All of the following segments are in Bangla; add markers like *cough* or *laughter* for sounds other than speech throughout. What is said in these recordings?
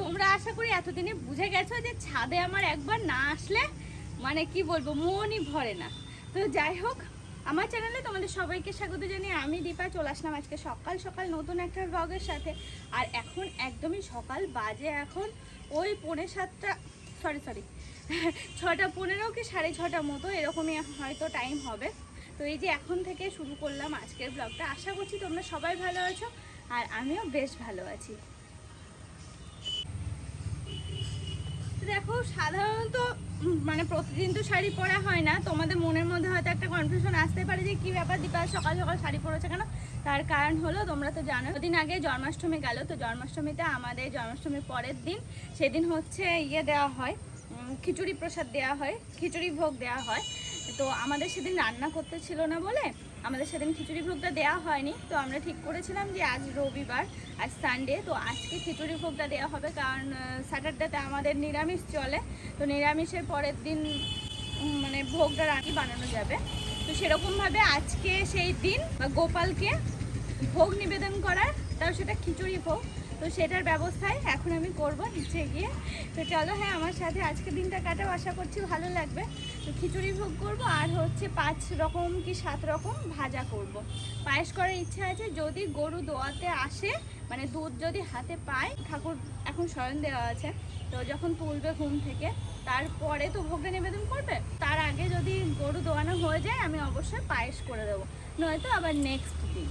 তোমরা আশা করি এতদিনে বুঝে গেছো যে ছাদে আমার একবার না আসলে মানে কি বলব, মনই ভরে না। তো যাই হোক, আমার চ্যানেলে তোমাদের সবাইকে স্বাগত জানিয়ে আমি দীপা, চলে আসলাম আজকে সকাল সকাল নতুন একটা ব্লগের সাথে। আর এখন একদমই সকাল বাজে এখন, ওই পৌনে সাতটা সরি সরি *laughs* ছটা পনেরো কি সাড়ে ছটা মতো, এরকমই হয়তো টাইম হবে। তো এই যে এখন থেকে শুরু করলাম আজকের ব্লগটা আশা করছি তোমরা সবাই ভালো আছো, আর আমিও বেশ ভালো আছি। দেখো, সাধারণত মানে প্রতিদিন তো শাড়ি পরা হয় না। তোমাদের মনের মধ্যে হয়তো একটা কনফিউশন আসতে পারে যে কি ব্যাপার, দীপা সকাল সকাল শাড়ি পরেছে কেন? তার কারণ হলো, তোমরা তো জানো দিন আগে জন্মাষ্টমী গেল, তো জন্মাষ্টমীতে আমাদের জন্মাষ্টমীর পরের দিন, সেদিন হচ্ছে ইয়ে দেওয়া হয় খিচুড়ি প্রসাদ দেওয়া হয়, খিচুড়ি ভোগ দেওয়া হয়। তো আমাদের সেদিন রান্না করতে ছিল না বলে আমাদের সেদিন খিচুড়ি ভোগটা দেওয়া হয়নি, তো আমরা ঠিক করেছিলাম যে আজ রবিবার, আজ সানডে তো আজকে খিচুড়ি ভোগটা দেওয়া হবে কারণ স্যাটারডেতে আমাদের নিরামিষ চলে, তো নিরামিষের পরের দিন মানে ভোগটা রাখি বানানো যাবে। তো সেরকমভাবে আজকে সেই দিন গোপালকে ভোগ নিবেদন করার তাও সেটা খিচুড়ি ভোগ। তো সেটার ব্যবস্থায় এখন আমি করব নিচে গিয়ে। তো চলো হ্যাঁ আমার সাথে আজকে দিনটা কাটাও, আশা করছি ভালো লাগবে। তো খিচুড়ি ভোগ করব আর হচ্ছে পাঁচ রকম কি সাত রকম ভাজা করব। পায়েস করার ইচ্ছা আছে, যদি গরু দোয়াতে আসে মানে দুধ যদি হাতে পায়, ঠাকুর এখন শয়ন দেওয়া আছে। তো যখন তুলবে ঘুম থেকে, তারপরে তো ভোগটা নিবেদন করবে। তার আগে যদি গরু দোয়ানো হয়ে যায়, আমি অবশ্যই পায়েস করে দেবো। নয়তো আবার নেক্সট দিন।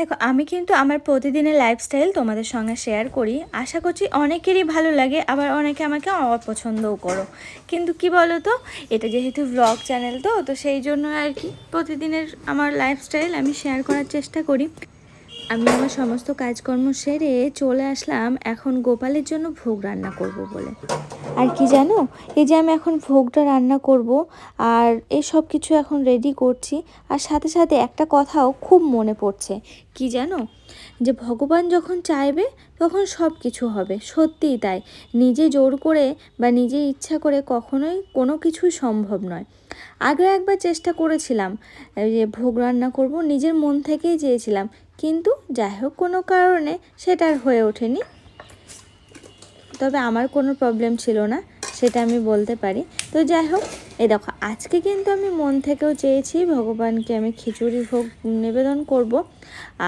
দেখো, আমি কিন্তু আমার প্রতিদিনের লাইফস্টাইল তোমাদের সঙ্গে শেয়ার করি। আশা করছি অনেকেরই ভালো লাগে, আবার অনেকে আমাকে অপছন্দও করো। কিন্তু কি বলো তো এটা যেহেতু ব্লগ চ্যানেল তো তো সেই জন্য আর কি প্রতিদিনের আমার লাইফস্টাইল আমি শেয়ার করার চেষ্টা করি। আমি আমার সমস্ত কাজকর্ম সেরে চলে আসলাম এখন গোপালের জন্য ভোগ রান্না করব বলে। আর কি জানো? এই যে আমি এখন ভোগটা রান্না করব আর এই সব কিছু এখন রেডি করছি আর সাথে সাথে একটা কথাও খুব মনে পড়ছে। কি জানো? যে ভগবান যখন চাইবে তখন সব কিছু হবে, সত্যিই তাই। নিজে জোর করে বা নিজে ইচ্ছা করে কখনোই কোনো কিছুই সম্ভব নয়। আগে একবার চেষ্টা করেছিলাম যে ভোগ রান্না করব, নিজের মন থেকেই চেয়েছিলাম। কিন্তু যাই হোক, কোনো কারণে সেটা আর হয়ে ওঠেনি। তবে আমার কোনো প্রবলেম ছিল না, সেটা আমি বলতে পারি। তো যাই হোক, এই দেখো, আজকে কিন্তু আমি মন থেকেও চেয়েছি ভগবানকে আমি খিচুড়ি ভোগ নিবেদন করব।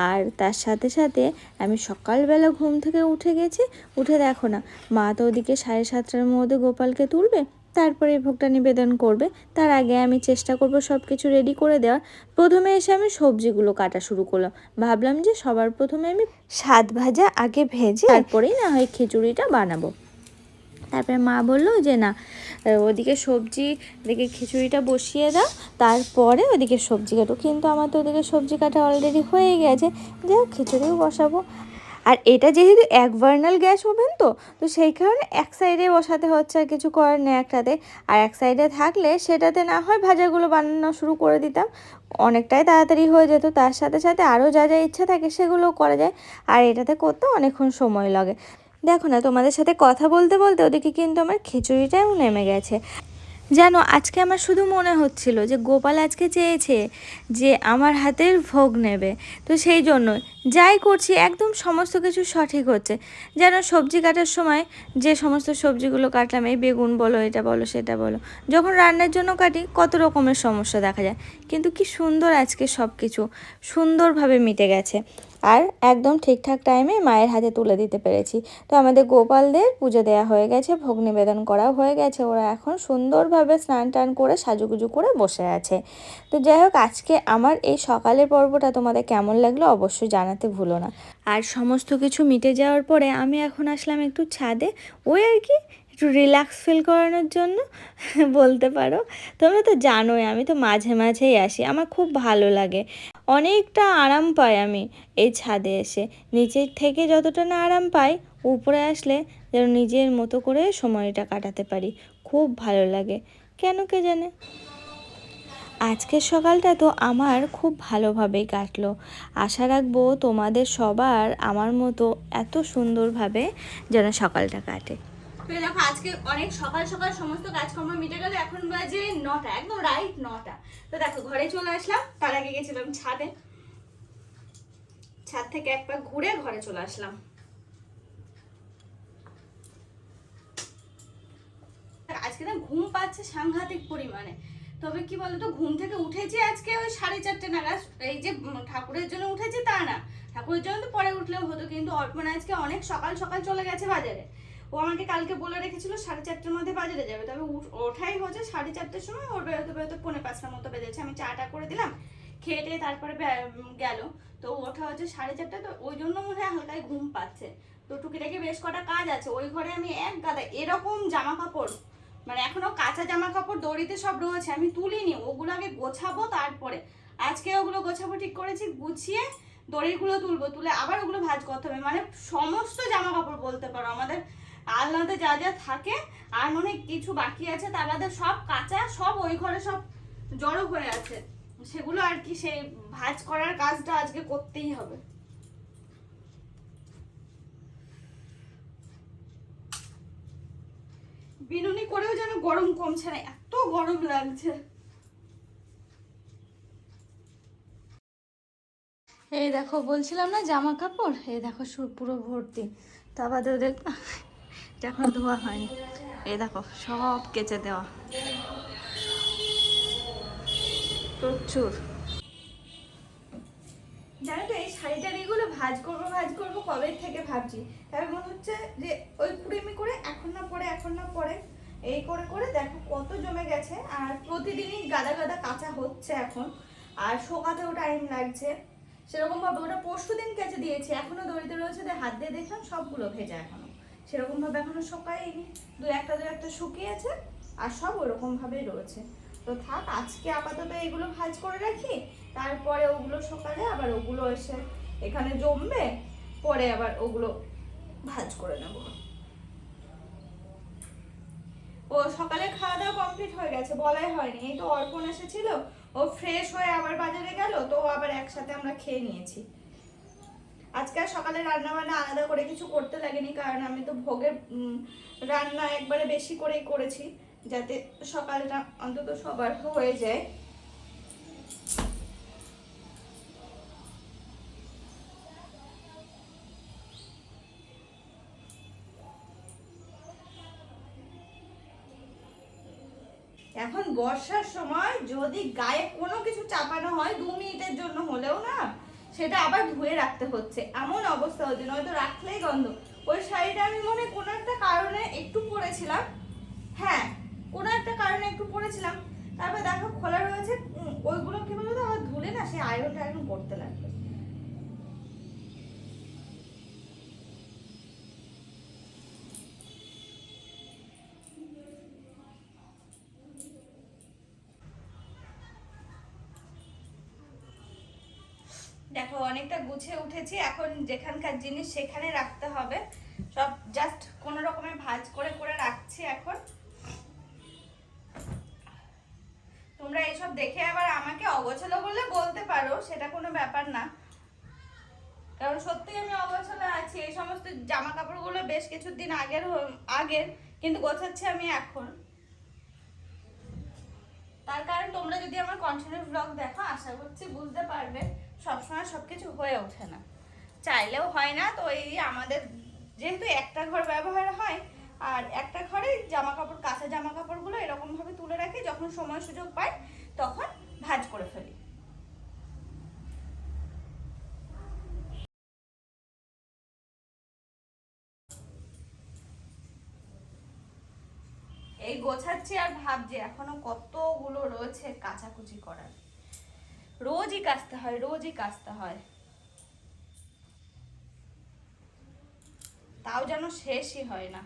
আর তার সাথে সাথে আমি সকালবেলা ঘুম থেকে উঠে গেছি। উঠে দেখো না, মা তো ওদিকে সাড়ে সাতটার মধ্যে গোপালকে তুলবে তারপরে এই ভোগটা নিবেদন করবে। তার আগে আমি চেষ্টা করব সব কিছু রেডি করে দেওয়ার। প্রথমে এসে আমি সবজিগুলো কাটা শুরু করলাম। ভাবলাম যে সবার প্রথমে আমি সাত ভাজা আগে ভেজে তারপরেই না হয় খিচুড়িটা বানাবো। তারপরে মা বলল যে না ওদিকে সবজি ওদিকে খিচুড়িটা বসিয়ে দাও। তারপরে ওদিকে সবজি কাটো। কিন্তু আমার তো ওদিকে সবজি কাটা অলরেডি হয়ে গেছে। যে খিচুড়িও বসাবো। আর এটা যেহেতু এক বার্নাল গ্যাস ওভেন তো তো সেই কারণে এক সাইডে বসাতে হচ্ছে আর কিছু করার নেই একটাতে। আর এক সাইডে থাকলে সেটাতে না হয় ভাজাগুলো বানানো শুরু করে দিতাম। অনেকটাই তাড়াতাড়ি হয়ে যেত। তার সাথে সাথে আরও যা যা ইচ্ছা থাকে সেগুলোও করা যায়। আর এটাতে করতে অনেকক্ষণ সময় লাগে। দেখো না, তোমাদের সাথে কথা বলতে বলতে ওদিকে কিন্তু আমার খিচুড়িটাও নেমে গেছে। জানো, আজকে আমার শুধু মনে হচ্ছিল যে গোপাল আজকে চেয়েছে যে আমার হাতের ভোগ নেবে। তো সেই জন্য যাই করছি, একদম সমস্ত কিছু সঠিক হচ্ছে। যেন সবজি কাটার সময় যে সমস্ত সবজিগুলো কাটলাম, এই বেগুন বলো, এটা বলো, সেটা বলো, যখন রান্নার জন্য কাটি, কত রকমের সমস্যা দেখা যায়। কিন্তু কি সুন্দর আজকে সব কিছু সুন্দরভাবে মিটে গেছে। আর একদম ঠিকঠাক টাইমে মায়ের হাতে তুলে দিতে পেরেছি। তো আমাদের গোপালদের পুজো দেওয়া হয়ে গেছে, ভোগ নিবেদন করাও হয়ে গেছে। ওরা এখন সুন্দরভাবে স্নান টান করে সাজুগুজু করে বসে আছে। তো যাই হোক, আজকে আমার এই সকালের পর্বটা তোমাদের কেমন লাগল অবশ্যই জানাতে ভুলো না। আর সমস্ত কিছু মিটে যাওয়ার পরে আমি এখন আসলাম একটু ছাদে। ওই আর কি একটু রিল্যাক্স ফিল করানোর জন্য *laughs* বলতে পারো। তোমরা তো জানোই, আমি তো মাঝে মাঝেই আসি। আমার খুব ভালো লাগে। অনেকটা আরাম পাই আমি এই ছাদে এসে। নিচের থেকে যতটা না আরাম পাই, উপরে আসলে যেন নিজের মতো করে সময়টা কাটাতে পারি। খুব ভালো লাগে। কেন কে জানে? আজকের সকালটা তো আমার খুব ভালোভাবেই কাটলো। আশা রাখব তোমাদের সবার আমার মতো এত সুন্দরভাবে যেন সকালটা কাটে। তো দেখো, আজকে অনেক সকাল সকাল সমস্ত কাজকর্ম মিটে গেল, এখন বাজে নটা, একদম রাইট নটা। তো দেখো, ঘরে চলে আসলাম, তার আগে গেছিলাম ছাদে। ছাদ থেকে এক পাক ঘুরে ঘরে চলে আসলাম। আজকে না ঘুম পাচ্ছে সাংঘাতিক পরিমাণে। তবে কি বলতো, ঘুম থেকে উঠেছি আজকে ওই সাড়ে চারটে নাগাদ। এই যে ঠাকুরের জন্য উঠেছি তা না। ঠাকুরের জন্য তো পরে উঠলেও হতো, কিন্তু অর্পণ আজকে অনেক সকাল সকাল চলে গেছে বাজারে। ও আমাকে কালকে বলে রেখেছিল সাড়ে চারটের মধ্যে বাজারে যাবে। তবে ওঠাই হচ্ছে সাড়ে চারটের সময়, ওর বেরোতে বেরোতে পৌনে পাঁচটার মতো বেজেছে। আমি চাটা করে দিলাম, খেয়ে টেয়ে তারপরে গেল। তো ওঠা হচ্ছে সাড়ে চারটে, তো ওই জন্য মনে হয় হালকায় ঘুম পাচ্ছে। তো টুকিটাকি বেশ কটা কাজ আছে। ওই ঘরে আমি এক গাদা এরকম জামা কাপড় মানে এখনও কাঁচা জামা কাপড় দড়িতে সব রয়েছে, আমি তুলিনি। ওগুলো আগে গোছাবো তারপরে। আজকে ওগুলো গোছাবো ঠিক করেছি, গুছিয়ে দড়িগুলো তুলবো। তুলে আবার ওগুলো ভাঁজ করতে হবে। মানে সমস্ত জামা কাপড় বলতে পারো আমাদের। আলনাতে যা যা থাকে, আর মনে কিছু বাকি আছে তা বাদে সব কাঁচা, সব ওই ঘরে সব জড়ো হয়ে আছে। সেগুলো আর কি সেই ভাঁজ করার কাজটা আজকে করতেই হবে। বিনুনি করেও যেন গরম কমছে না, এত গরম লাগছে। এই দেখো, বলছিলাম না জামা কাপড় এই দেখো পুরো ভর্তি। তা বাদে এখন ধোয়া হয়নি। এই দেখো, সব কেচে দেওয়া। প্রচুর। জানো তো, এই শাড়িটার এগুলো ভাজ করব ভাজ করব, কবে থেকে ভাবছি? তারপর মনে হচ্ছে যে, ওই কুড়েমি করে এখন না পরে, এখন না পরে, এই করে করে দেখো কত জমে গেছে। আর প্রতিদিনই গাদা গাদা কাঁচা হচ্ছে এখন। আর শোকাতেও টাইম লাগছে। সেরকম ভাবে ওটা পরশু দিন কেচে দিয়েছি। এখনও দড়িতে রয়েছে হাত দিয়ে দেখলাম সবগুলো ভেজা এখনও। সেরকম ভাবে এখনও শুকায়নি। দু একটা দু একটা শুকিয়েছে আর সব ওরকম ভাবেই রয়েছে। তো থাক, আজকে আপাতত এগুলো ভাজ করে রাখি, তারপরে ওগুলো সকালে আবার ওগুলো এসে এখানে জমবে, পরে আবার ওগুলো ভাজ করে নেব। ও সকালে খাওয়া দাওয়া কমপ্লিট হয়ে গেছে, বলাই হয়নি। এই তো অর্পণ এসেছিল, ও ফ্রেশ হয়ে আবার বাজারে গেল, তো আবার একসাথে আমরা খেয়ে নিয়েছি। আজকে আর সকালে রান্না বান্না আলাদা করে কিছু করতে লাগেনি, কারণ আমি তো ভোগের রান্না একবারে বেশি করেই করেছি, যাতে সকালটা অন্তত সবার হয়ে যায়। এখন বর্ষার সময় যদি গায়ে কোনো কিছু চাপানো হয় দু মিনিটের জন্য হলেও না সেটা আবার ধুয়ে রাখতে হচ্ছে। এমন অবস্থা হচ্ছে, নয়তো রাখলেই গন্ধ। ওই শাড়িটা আমি মনে কোনো একটা কারণে একটু পরেছিলাম। হ্যাঁ কোনো একটা কারণে একটু পরেছিলাম। তারপর দেখো খোলা রয়েছে ওইগুলো কি বলতো আবার ধুলে না সেই আয়রন টায়রন করতে লাগবে। দেখো, অনেকটা গুছিয়ে উঠেছি। এখন যেখানকার জিনিস সেখানে রাখতে হবে। সব জাস্ট কোনো রকমের ভাঁজ করে করে রাখছি এখন। তোমরা এইসব দেখে আবার আমাকে অগোছালো বলে বলতে পারো, সেটা কোনো ব্যাপার না। কারণ সত্যি আমি অগোছালো আছি। এই সমস্ত জামা কাপড়গুলো বেশ কিছুদিন আগের আগের, কিন্তু গোছাচ্ছি আমি এখন। তার কারণ তোমরা যদি আমার কন্টিনিউ ব্লগ দেখো, আশা করছি বুঝতে পারবে। সবসময় সবকিছু হয়ে ওঠে না। চাইলেও হয় না, তো এই আমাদের যেহেতু একটা ঘর ব্যবহার হয়, আর একটা ঘরে জামা কাপড় কাঁচা জামা কাপড়গুলো এরকমভাবে তুলে রাখি, যখন সময় সুযোগ পাই, তখন ভাঁজ করে ফেলি। এই গোছাচ্ছি আর ভাবছি এখনও কতগুলো রয়েছে কাচাকুচি করার। রোজই কাচতে হয়, রোজই কাচতে হয়। তাও যেন শেষই হয় না।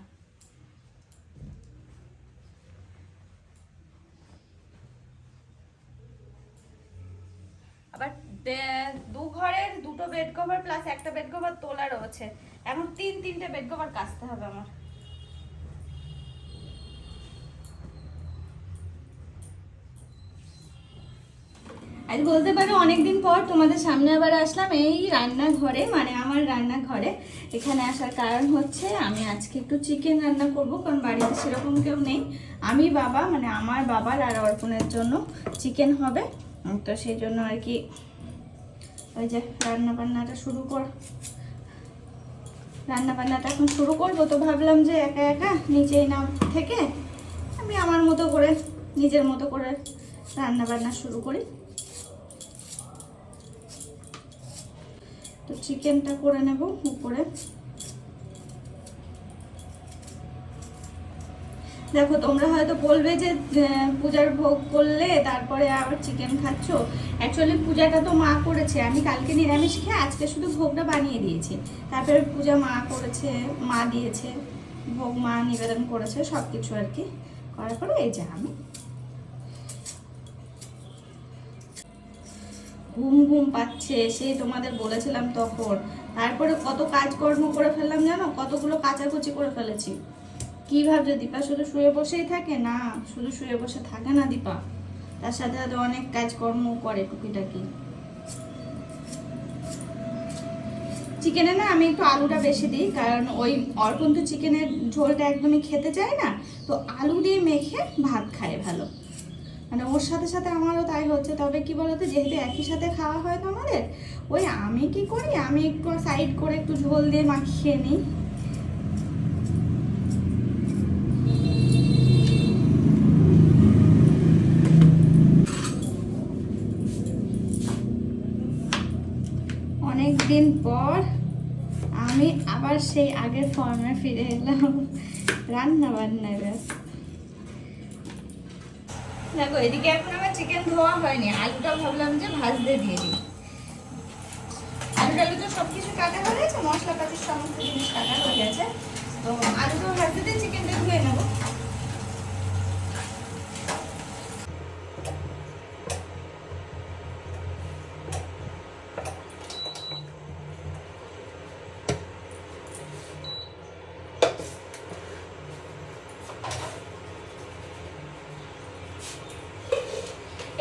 আবার দে- ঘরের দুটো বেড কভার প্লাস একটা বেড কভার তোলা রয়েছে। এখন তিন, তিনটে বেড কভার কাচতে হবে আমার। আজ বলতে পারো অনেকদিন পর তোমাদের সামনে আবার আসলাম এই রান্নাঘরে মানে আমার রান্নাঘরে। এখানে আসার কারণ হচ্ছে আমি আজকে একটু চিকেন রান্না করব, কারণ বাড়িতে সেরকম কেউ নেই। আমি বাবা মানে আমার বাবার আর অর্পণের জন্য চিকেন হবে। তো সেই জন্য আর কি ওই যে রান্না বান্নাটা শুরু কর রান্না বান্নাটা এখন শুরু করব। তো ভাবলাম যে একা একা নিচেই নাম থেকে আমি আমার মতো করে, নিজের মতো করে রান্না বান্না শুরু করি। তো চিকেনটা করে নেব উপরে। দেখো, তোমরা হয়তো বলবে যে পূজার ভোগ করলে তারপরে আবার চিকেন খাচ্ছ। অ্যাকচুয়ালি পূজাটা তো মা করেছে। আমি কালকে নিরামিষ খেয়ে আজকে শুধু ভোগটা বানিয়ে দিয়েছি। তারপরে পূজা মা করেছে, মা দিয়েছে, ভোগ মা নিবেদন করেছে সব কিছু আর কি। করার পরে এই যে আমি ঘুম ঘুম পাচ্ছে, সেই তোমাদের বলেছিলাম তখন। তারপরে কত কাজকর্ম করে ফেললাম জানো? কতগুলো কাচাকুচি করে ফেলেছি। কি ভাবছ, দীপা শুধু শুয়ে বসেই থাকে? না, শুধু শুয়ে বসে থাকে না দীপা। তার সাথে সাথে অনেক কাজকর্ম করে টুকিটাকি। চিকেনে না, আমি একটু আলুটা বেশি দিই, কারণ ওই অর্পণ তো চিকেনের ঝোলটা একদমই খেতে চায় না। তো আলু দিয়ে মেখে ভাত খায় ভালো। মানে ওর সাথে সাথে আমারও তাই হচ্ছে। তবে কি বলতো, যেহেতু একই সাথে খাওয়া হয় তো আমাদের, ওই আমি কি করি? আমি একটু সাইড করে একটু ঝোল দিয়ে মাখিয়ে নিই। অনেক দিন পর আমি আবার সেই আগের ফর্মে ফিরে এলাম। রান্না বান্নায় ব্যস্ত। দেখো, এদিকে এখন আমার চিকেন ধোয়া হয়নি। আলুটা ভাবলাম যে ভাজতে দিয়ে দিই। আলু টালু তো সব কিছু কাটা হয়ে গেছে মশলা পাতির সমস্ত জিনিস কাটা হয়ে গেছে। তো আলুটা ভাজতে দিয়ে চিকেনটা ধুয়ে নেব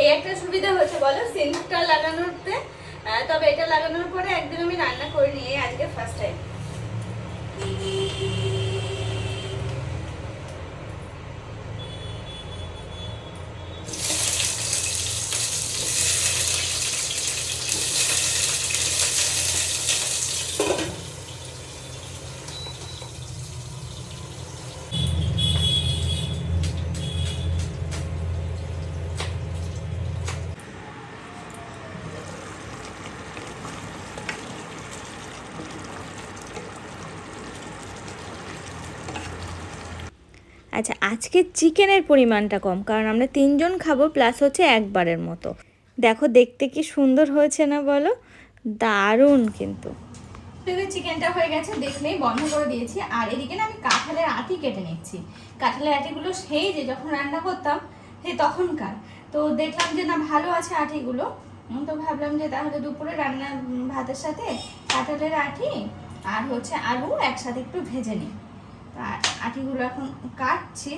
এই একটা সুবিধা হচ্ছে বলো সিঙ্কটা লাগানোতে আহ, তবে এটা লাগানোর পরে একদিন আমি রান্না করে নিয়ে আজকে ফার্স্ট টাইম আচ্ছা আজকে চিকেনের পরিমাণটা কম, কারণ আমরা তিনজন খাব প্লাস হচ্ছে একবারের মতো। দেখো, দেখতে কি সুন্দর হয়েছে না বলো? দারুণ কিন্তু। চিকেনটা হয়ে গেছে, দেখলেই বন্ধ করে দিয়েছি। আর এদিকে না, আমি কাঁঠালের আটি কেটে নিচ্ছি। কাঁঠালের আটিগুলো সেই যে যখন রান্না করতাম, সেই তখনকার। তো দেখলাম যে না, ভালো আছে আটিগুলো। তো ভাবলাম যে তাহলে দুপুরে রান্না ভাতের সাথে কাঁঠালের আটি আর হচ্ছে আলু একসাথে একটু ভেজে নিই। আর আটিগুলো এখন কাটছি।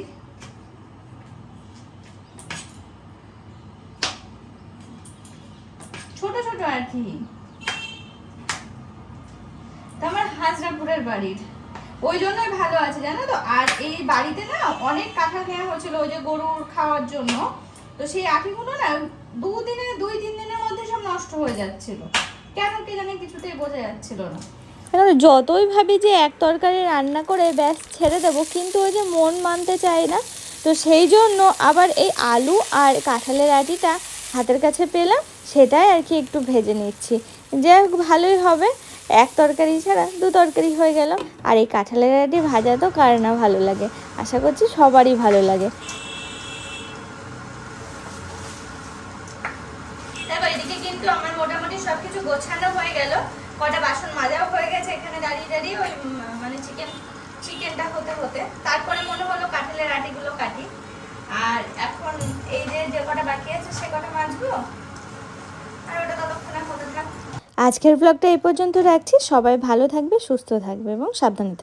ছোট ছোট আটি তো আমার হাজরাপুরের বাড়ির। ওই জন্যই ভালো আছে, জানো তো? আর এই বাড়িতে না অনেক কাঁঠাল নেওয়া হয়েছিল ওই যে গরুর খাওয়ার জন্য। তো সেই আটিগুলো না দুদিনে, দুই, তিন দিনের মধ্যে সব নষ্ট হয়ে যাচ্ছিল। কেন কে জানে কিছুতেই বোঝা যাচ্ছিল না। কারণ যতই ভাবি যে এক তরকারি রান্না করে ব্যাস ছেড়ে দেবো, কিন্তু ওই যে মন মানতে চায় না, তো সেই জন্য আবার এই আলু আর কাঁঠালের আটিটা হাতের কাছে পেলাম, সেটাই আর কি একটু ভেজে নিচ্ছি। যাই হোক, ভালোই হবে, এক তরকারি ছাড়া দু তরকারি হয়ে গেল। আর এই কাঁঠালের আটি ভাজা তো কার না ভালো লাগে, আশা করছি সবারই ভালো লাগে। কিন্তু আমার মোটামুটি সবকিছু গোছানো হয়ে গেল। কটা বাসন মাজাও হয়ে গেছে, এখানে দাঁড়িয়ে দাঁড়িয়ে ওই মানে চিকেন চিকেনটা হতে হতে। তারপরে মনে হলো কাঁঠালের আটিগুলো কাটি। আর এখন এই যে যে কটা বাকি আছে, সে কটা মাজবো? আর ওটা ততক্ষণে হতে থাক। আজকের ব্লগটা এই পর্যন্ত রাখছি। সবাই ভালো থাকবে, সুস্থ থাকবে এবং সাবধানে